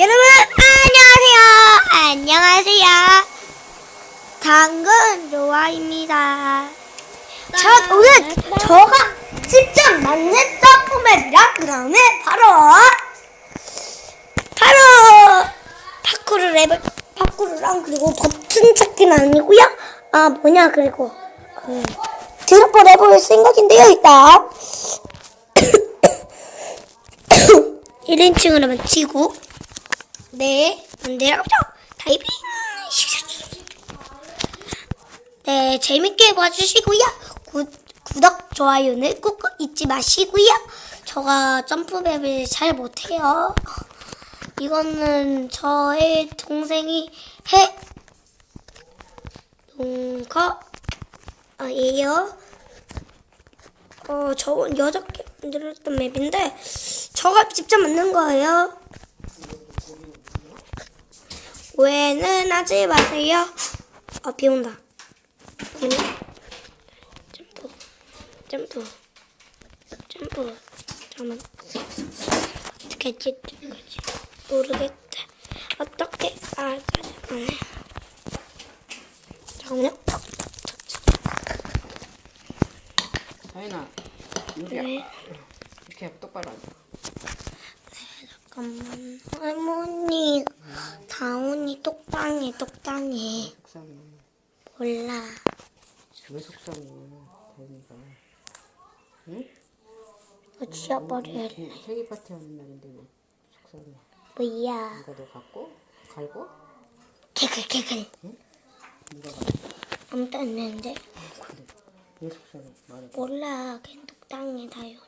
여러분 안녕하세요. 안녕하세요. 당근 좋아입니다. 저 오늘 저가 직접 만든 점프맵이랑 그다음에 바로 바로 파쿠르 레벨 파쿠르랑 그리고 버튼 찾기는 아니고요. 아 뭐냐 그리고 그 드롭볼 해볼 생각인데요 일단 1인칭으로만 치고 네. 내려가보자 다이빙 네 재밌게 봐주시고요. 구, 구독 좋아요는 꾹 잊지 마시고요. 저가 점프맵을 잘 못해요. 이거는 저의 동생이 해 농가예요? 어 저건 여섯 개 만들었던 맵인데 저가 직접 만든 거예요. 오해는 하지 마세요. 아, 비 온다. 그냥 점프, 점프, 점프. 잠깐만. 어떻게 했지? 했지? 모르겠다. 어떻게? 아, 잠깐만. 잠깐만요. 다현아 네. 이렇게 똑바로 앉아 잠깐만. 할머니, 다운이 똑당해, 똑당해. 속상해 몰라. 왜 속상해 다현이가 응? 너 지워버려야 돼. 생- 생일 파티 하는 날인데 왜 속상해 뭐야. 누가 너 갖고 갈고 개글, 개글. 누가 갖고 아무도 안 했는데. 왜 속상해 말해 몰라. 그냥 똑당해, 다요.